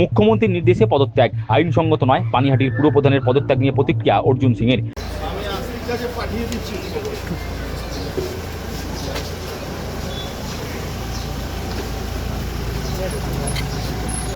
মুখ্যমন্ত্রীর নির্দেশে পদত্যাগ। আইনসঙ্গত নয়, পানিহাটির পুরপ্রধানের পদত্যাগ নিয়ে প্রতিক্রিয়া অর্জুন সিংয়ের। এর পাঠিয়ে দিচ্ছি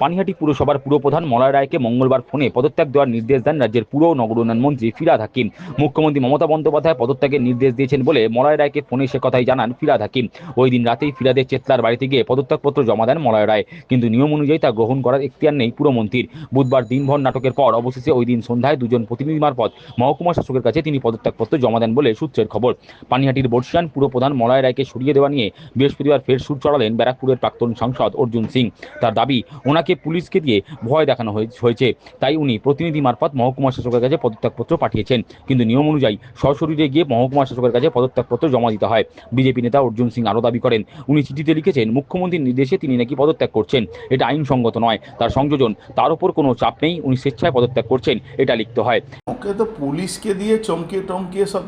পানিহাটি পুরসভার পুরপ্রধান মলয় রায়কে মঙ্গলবার ফোনে পদত্যাগ দেওয়ার নির্দেশ দেন রাজ্যের পুর ও নগর উন্নয়ন মন্ত্রী ফিরাদ হাকিম। মুখ্যমন্ত্রী মমতা বন্দ্যোপাধ্যায় পদত্যাগের নির্দেশ দিয়েছেন বলে মলয় রায়কে ফোনে সে কথাই জানান ফিরাদ হাকিম। ওই দিন রাতেই ফিরাদের চেতলার বাড়িতে গিয়ে পদত্যাগপত্র জমা দেন মলয় রায়। কিন্তু নিয়ম অনুযায়ী তা গ্রহণ করার এখতিয়ার নেই পুরমন্ত্রীর। বুধবার দিনভর নাটকের পর অবশেষে ওই দিন সন্ধ্যায় দুজন প্রতিনিধি মারফত মহকুমা শাসকের কাছে তিনি পদত্যাগপত্র জমা দেন বলে সূত্রের খবর। পানিহাটির বর্ষিয়ান পুরপ্রধান মলয় রায়কে সরিয়ে দেওয়া নিয়ে বৃহস্পতিবার ফের সুর চড়ালেন ব্যারাকপুরের প্রাক্তন সাংসদ অর্জুন সিং। তার দাবি, ওনাকে পুলিশকে দিয়ে ভয় দেখানো হয়ে- হয়েছে। তাই উনি প্রতিনিধি মারফত মহকুমা শাসকের কাছে পদত্যাগপত্র পাঠিয়েছেন। কিন্তু নিয়ম অনুযায়ী সশরীরে গিয়ে মহকুমা শাসকের কাছে পদত্যাগপত্র জমা দিতে হয়। বিজেপি নেতা অর্জুন সিং আরও দাবি করেন, উনি চিঠিতে লিখেছেন, মুখ্যমন্ত্রীর নির্দেশে তিনি নাকি পদত্যাগ করছেন। এটা আইনসঙ্গত নয়। তার সংযোজন, তার উপর কোনো চাপ নেই। উনি স্বেচ্ছায় পদত্যাগ করছেন। এটা লিখতে হয়। ওকে তো পুলিশকে দিয়ে চমকিয়ে টমকিয়ে সব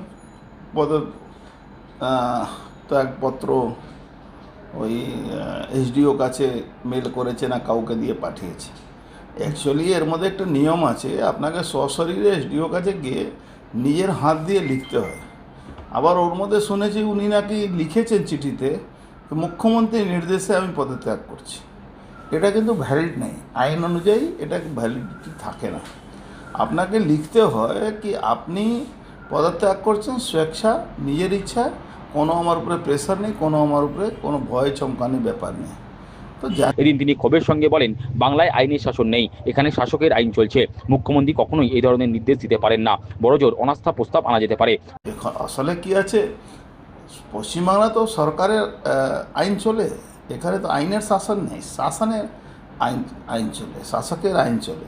পদ ত্যাগপত্র ওই এসডিও কাছে মেল করেছে না কাউকে দিয়ে পাঠিয়েছে। অ্যাকচুয়ালি এর মধ্যে একটা নিয়ম আছে, আপনাকে সশরীরে এসডিও কাছে গিয়ে নিজের হাত দিয়ে লিখতে হয়। আবার ওর মধ্যে শুনেছি উনি নাকি লিখেছেন চিঠিতে মুখ্যমন্ত্রীর নির্দেশে আমি পদত্যাগ করছি। এটা কিন্তু ভ্যালিড নেই। আইন অনুযায়ী এটা ভ্যালিডিটি থাকে না। আপনাকে লিখতে হয় কি আপনি পদত্যাগ করছেন, স্বেচ্ছা, নিজের ইচ্ছা কোনো আমার উপরে প্রেশার নেই কোনো আমার উপরে কোনো ভয় চমকানি ব্যাপার নেই। তো এদিন তিনি ক্ষোভের সঙ্গে বলেন বাংলায় আইনের শাসন নেই এখানে শাসকের আইন চলছে। মুখ্যমন্ত্রী কখনোই এই ধরনের নির্দেশ দিতে পারেন না। বড়জোর অনাস্থা প্রস্তাব আনা যেতে পারে। এখন আসলে কি আছে? পশ্চিমবাংলা তো সরকারের আইন চলে এখানে তো আইনের শাসন নেই শাসনের আইন আইন চলে শাসকের আইন চলে।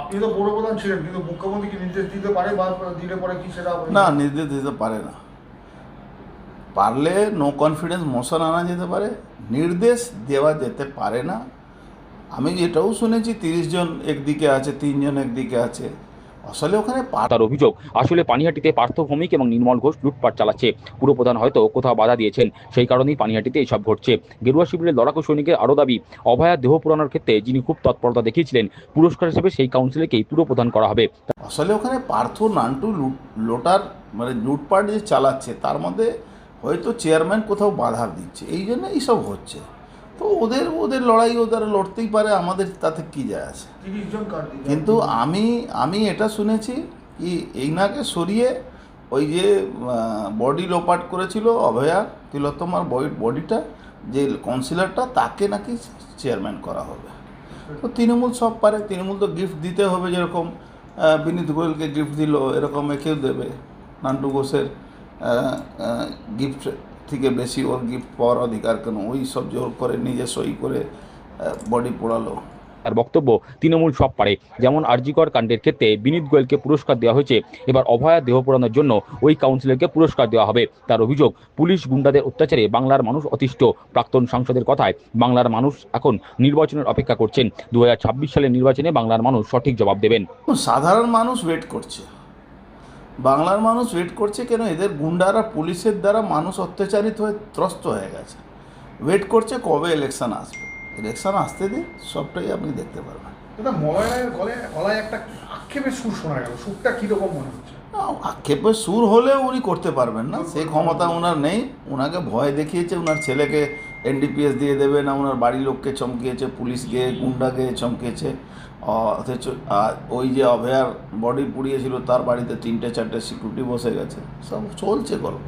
আপনি তো বড় প্রধান ছিলেন কিন্তু মুখ্যমন্ত্রী কি নির্দেশ দিতে পারে বা দিলে পরে কি সেটা না নির্দেশ দিতে পারে না। পারলে নো কনফিডেন্স মোশন আনা যেতে পারে নির্দেশ দেওয়া যেতে পারে না। আমি এটাও শুনেছি তিরিশ জন একদিকে আছে তিনজন একদিকে আছে। আসলে ওখানে তার অভিযোগ আসলে পানিহাটিতে পার্থ ভৌমিক এবং নির্মল ঘোষ লুটপাট চালাচ্ছে। পুরপ্রধান হয়তো কোথাও বাধা দিয়েছেন সেই কারণেই পানিহাটিতে এসব ঘটছে। গেরুয়া শিবিরের লড়াকু সৈনিকের আরও দাবি অভয়া দেহ পুরানোর ক্ষেত্রে যিনি খুব তৎপরতা দেখিয়েছিলেন পুরস্কার হিসেবে সেই কাউন্সিলকেই পুরপ্রধান করা হবে। আসলে ওখানে পার্থ নান্টু লুট লোটার মানে লুটপাট যে চালাচ্ছে তার মধ্যে হয়তো চেয়ারম্যান কোথাও বাধা দিচ্ছে এই জন্য এইসব হচ্ছে। তো ওদের ওদের লড়াই ওদের লড়তেই পারে আমাদের তাতে কী যায় আছে? কিন্তু আমি আমি এটা শুনেছি কি এই এইনাকে সরিয়ে ওই যে বডি লোপাট করেছিল অভয়া তিলোত্তমার বডিটা যে কাউন্সিলরটা তাকে নাকি চেয়ারম্যান করা হবে। তো তৃণমূল সব পারে তৃণমূল তো গিফট দিতে হবে যেরকম বিনীত গোয়েলকে গিফট দিল এরকম একেও দেবে নান্টু ঘোষের গিফট থেকে বেশি ওর গিফট পাওয়ার অধিকার কেন? ওই সব জোর করে নিজে সই করে বডি পোড়ালো। তার বক্তব্য তৃণমূল সব পারে। যেমন আরজিকর কাণ্ডের ক্ষেত্রে বিনীত গোয়েলকে পুরস্কার দেওয়া হয়েছে। এবার অভয়া দেহ পোড়ানোর জন্য ওই কাউন্সিলরকে পুরস্কার দেওয়া হবে। তার অভিযোগ পুলিশ গুন্ডাদের অত্যাচারে বাংলার মানুষ অতিষ্ঠ। প্রাক্তন সাংসদের কথায় বাংলার মানুষ এখন নির্বাচনের অপেক্ষা করছেন। দু হাজার ছাব্বিশ সালের নির্বাচনে বাংলার মানুষ সঠিক জবাব দেবেন। সাধারণ মানুষ ওয়েট করছে। বাংলার মানুষ ওয়েট করছে কেন? এদের গুন্ডারা পুলিশের দ্বারা মানুষ অত্যাচারিত হয়ে ত্রস্ত হয়ে গেছে। ওয়েট করছে কবে ইলেকশন আসবে। ইলেকশন আসতে দিন সবটাই আপনি দেখতে পারবেন। দাদা মলয়ের গলে গলায় একটা আক্ষেপের সুর শোনা গেল। সুরটা কীরকম মনে হচ্ছে? আক্ষেপের সুর হলেও উনি করতে পারবেন না। সেই ক্ষমতা ওনার নেই। ওনাকে ভয় দেখিয়েছে। ওনার ছেলেকে এনডিপিএস দিয়ে দেবে না ওনার বাড়ির লোককে চমকিয়েছে পুলিশ গিয়ে গুন্ডা গিয়ে চমকিয়েছে। অথচ ওই যে অভয়ার বডি পুড়িয়েছিল, তার বাড়িতে তিনটে, চারটে সিকিউরিটি বসে গেছে। সব চলছে গল্প।